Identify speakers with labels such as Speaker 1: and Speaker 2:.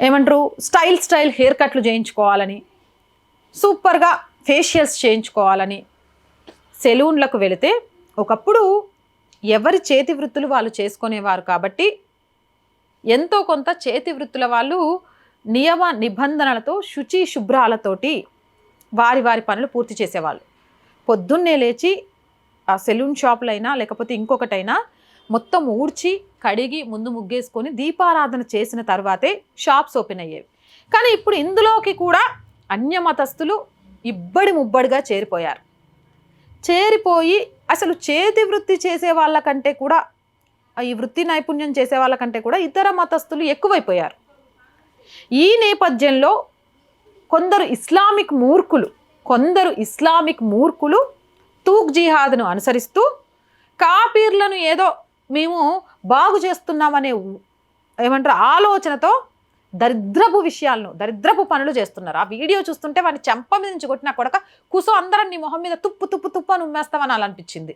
Speaker 1: ఏమంటారు? Style style hair కట్లు చేయించుకోవాలని సూపర్గా ఫేషియల్స్ చేయించుకోవాలని సెలూన్లకు వెళితే ఒకప్పుడు ఎవరి చేతి వృత్తులు వాళ్ళు చేసుకునేవారు కాబట్టి ఎంతో కొంత చేతి వృత్తుల వాళ్ళు నియమ నిబంధనలతో శుచి శుభ్రాలతోటి వారి వారి పనులు పూర్తి చేసేవాళ్ళు. పొద్దున్నే లేచి ఆ సెలూన్ షాపులైనా లేకపోతే ఇంకొకటైనా మొత్తం ఊడ్చి కడిగి ముందు ముగ్గేసుకొని దీపారాధన చేసిన తర్వాతే షాప్స్ ఓపెన్ అయ్యేవి. కానీ ఇప్పుడు ఇందులోకి కూడా అన్యమతస్థులు ఇబ్బడి ముబ్బడిగా చేరిపోయారు. చేరిపోయి అసలు చేతి వృత్తి చేసే వాళ్ళకంటే కూడా ఈ వృత్తి నైపుణ్యం చేసే వాళ్ళకంటే కూడా ఇతర మతస్థులు ఎక్కువైపోయారు. ఈ నేపథ్యంలో కొందరు ఇస్లామిక్ మూర్ఖులు కొందరు ఇస్లామిక్ మూర్ఖులు తూక్ జిహాద్ను అనుసరిస్తూ కాపీర్లను ఏదో మేము బాగు చేస్తున్నామనే ఏమంటారు ఆలోచనతో దరిద్రపు విషయాలను దరిద్రపు పనులు చేస్తున్నారు. ఆ వీడియో చూస్తుంటే వాడిని చెంప మీద నుంచి కొట్టినా కొడక కుసో అందరం నీ మొహం మీద తుప్పు తుప్పు తుప్పు అని ఉమ్మేస్తామని అలా అనిపించింది.